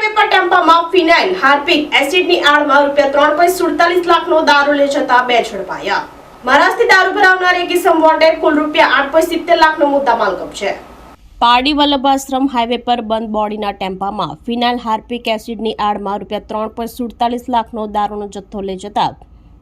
Highway પર ટેમ્પામાં ફિનાઇલ, Harpic એસિડની આડમાં રૂપિયા ત્રણ પોઈન્ટ સુડતાલીસ લાખનો દારૂ લઈ જતા બે ઝડપાયા. મહારાષ્ટ્રથી દારૂ ભરાવનાર એક ઇસમ વોન્ટેડ કુલ રૂપિયા આઠ પોઈન્ટ સિત્તેર લાખનો મુદ્દામાલ કબજે પારડી વલ્લભાશ્રમ હાઈવે પર બંધ બોડીના ટેમ્પામાં ફિનાઇલ, હાર્પિક એસિડની આડમાં રૂપિયા ત્રણ પોઈન્ટ સુડતાલીસ લાખનો દારૂનો જથ્થો લઈ જતા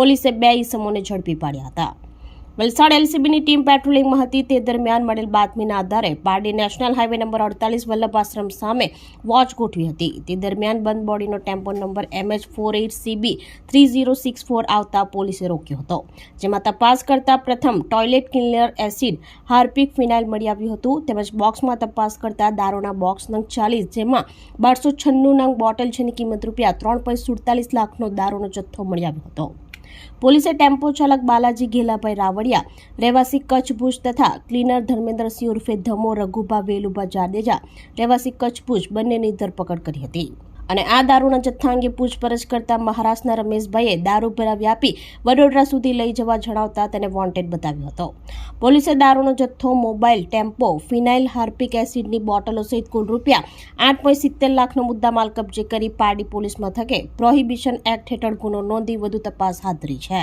પોલીસે બે ઈસમોને ઝડપી પાડ્યા હતા. વલસાડ એલસીબીની ટીમ પેટ્રોલિંગમાં હતી તે દરમિયાન મળેલ બાતમીના આધારે પારડી નેશનલ હાઈવે નંબર અડતાલીસ વલ્લભ આશ્રમ સામે વોચ ગોઠવી હતી. તે દરમિયાન બંધ બોડીનો tempo number MH four eight CB three zero six four આવતા પોલીસે રોક્યો હતો. જેમાં તપાસ કરતા પ્રથમ toilet cleaner acid Harpic phenyl મળી આવ્યું હતું. તેમજ બોક્સમાં તપાસ કરતા દારૂના બોક્સ નંગ ચાલીસ, જેમાં બારસો છન્નું નંગ બોટલ જેની કિંમત રૂપિયા ત્રણ પોઈન્ટ સુડતાલીસ લાખનો દારૂનો જથ્થો મળી આવ્યો હતો. પોલીસે ટેમ્પો ચાલક બાલાજી ઘેલાભાઈ રાવડિયા રહેવાસી કચ્છ ભુજ તથા ક્લીનર ધર્મેન્દ્રસિંહ ઉર્ફે ધમો રઘુભા વેલુભા જાડેજા, રહેવાસી કચ્છ ભુજ બંનેની ધરપકડ કરી હતી. અને આ દારૂના જથ્થા અંગે પૂછપરછ કરતા મહારાષ્ટ્રના રમેશભાઈએ દારૂ ભરાવી આપી વડોદરા સુધી લઈ જવા જણાવતા તેને વોન્ટેડ બતાવ્યો હતો. પોલીસે દારૂનો જથ્થો, મોબાઈલ, ટેમ્પો, ફિનાઇલ, હાર્પિક એસિડની બોટલો સહિત કુલ રૂપિયા આઠ પોઈન્ટ સિત્તેર લાખનો મુદ્દામાલ કબજે કરી પારડી પોલીસ મથકે પ્રોહિબિશન એક્ટ હેઠળ ગુનો નોંધી વધુ તપાસ હાથ ધરી છે.